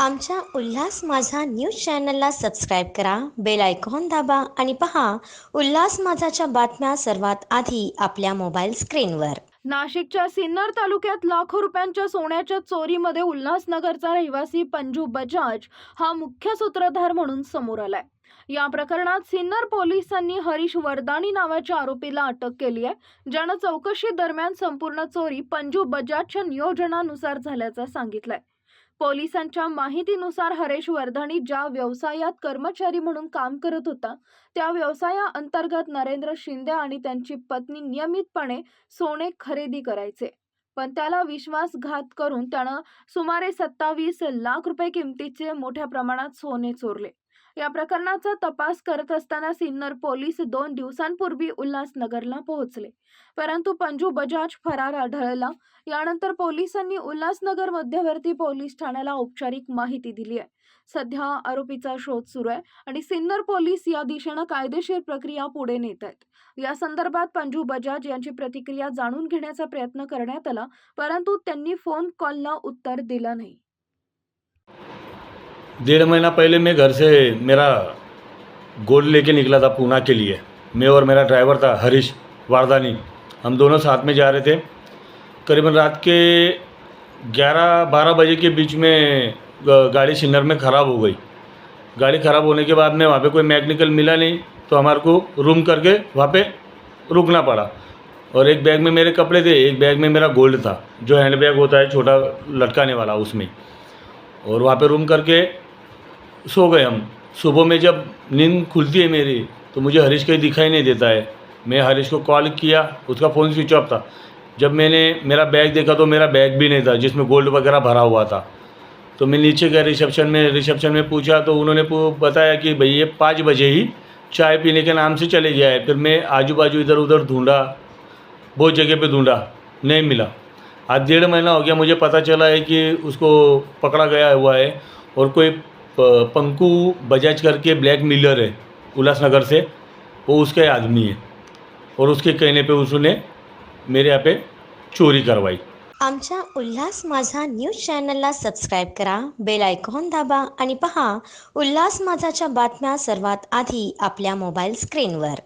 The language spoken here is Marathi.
आमच्या उल्हास माझा न्यूज चॅनलला सबस्क्राईब करा बेल आयकॉन दाबा आणि पहा उल्हास माझाच्या बातम्या सर्वात आधी आपल्या मोबाईल स्क्रीनवर. नाशिकच्या सिन्नर तालुक्यात लाखो रुपयांच्या सोन्याच्या चोरीमध्ये उल्हासनगरचा रहिवासी पंजू बजाज हा मुख्य सूत्रधार म्हणून समोर आलाय. या प्रकरणात सिन्नर पोलिसांनी हरीश वरदानी नावाच्या आरोपीला अटक केली आहे ज्यानं चौकशी दरम्यान संपूर्ण चोरी पंजू बजाजच्या नियोजनानुसार झाल्याचं सांगितलंय. पोलिसांच्या माहितीनुसार हरेश वर्धानी ज्या व्यवसायात कर्मचारी म्हणून काम करत होता त्या व्यवसायाअंतर्गत नरेंद्र शिंदे आणि त्यांची पत्नी नियमितपणे सोने खरेदी करायचे. पण त्याला विश्वासघात करून त्यानं सुमारे सत्तावीस लाख रुपये किमतीचे मोठ्या प्रमाणात सोने चोरले. या प्रकरणाचा तपास करत असताना सिन्नर पोलीस दोन दिवसांपूर्वी उल्हासनगरला पोहोचले. परंतु पंजू बजाज फरार आढळला. यानंतर पोलिसांनी उल्हासनगर मध्यवर्ती पोलीस ठाण्याला औपचारिक माहिती दिली आहे. सध्या आरोपीचा शोध सुरू आहे आणि सिन्नर पोलीस या दिशेनं कायदेशीर प्रक्रिया पुढे नेत आहेत. या संदर्भात पंजू बजाज यांची प्रतिक्रिया जाणून घेण्याचा प्रयत्न करण्यात आला परंतु त्यांनी फोन कॉलला उत्तर दिलं नाही. डेढ़ महीना पहले मैं घर से मेरा गोल्ड लेके निकला था पूना के लिए। मैं और मेरा ड्राइवर था, हरीश वारदानी। हम दोनों साथ में जा रहे थे। करीबन रात के 11-12 बजे के बीच में गाड़ी सिन्नर में ख़राब हो गई। गाड़ी ख़राब होने के बाद में वहाँ पे कोई मैकेनिकल मिला नहीं तो हमारे को रूम करके वहाँ पे रुकना पड़ा। और एक बैग में मेरे कपड़े थे, एक बैग में मेरा गोल्ड था, जो हैंड बैग होता है, छोटा लटकाने वाला उसमें। और वहाँ पे रूम करके सो गए हम। सुबह में जब नींद खुलती है मेरी तो मुझे हरीश कहीं दिखाई नहीं देता है। मैं हरीश को कॉल किया, उसका फ़ोन स्विच ऑफ़ था। जब मैंने मेरा बैग देखा तो मेरा बैग भी नहीं था, जिसमें गोल्ड वगैरह भरा हुआ था। तो मैं नीचे गया रिसेप्शन में रिसेप्शन में पूछा तो उन्होंने बताया कि भाई ये पाँच बजे ही चाय पीने के नाम से चले गया है। फिर मैं आजू बाजू इधर उधर ढूंढा, बहुत जगह पे ढूंढा, नहीं मिला। आज डेढ़ महीना हो गया, मुझे पता चला है कि उसको पकड़ा गया हुआ है और कोई प- बजाज करके ब्लैक मिलर है उल्लासनगर से। वो उसका आदमी है। और उसके कहने पे उसने मेरे यहाँ पे चोरी करवाई। आमच्या उल्हास माझा न्यूज चॅनलला सबस्क्राईब करा बेल आयकॉन दाबा आणि पहा उल्हास माझाच्या बातम्या सर्वात आधी आपल्या मोबाईल स्क्रीनवर.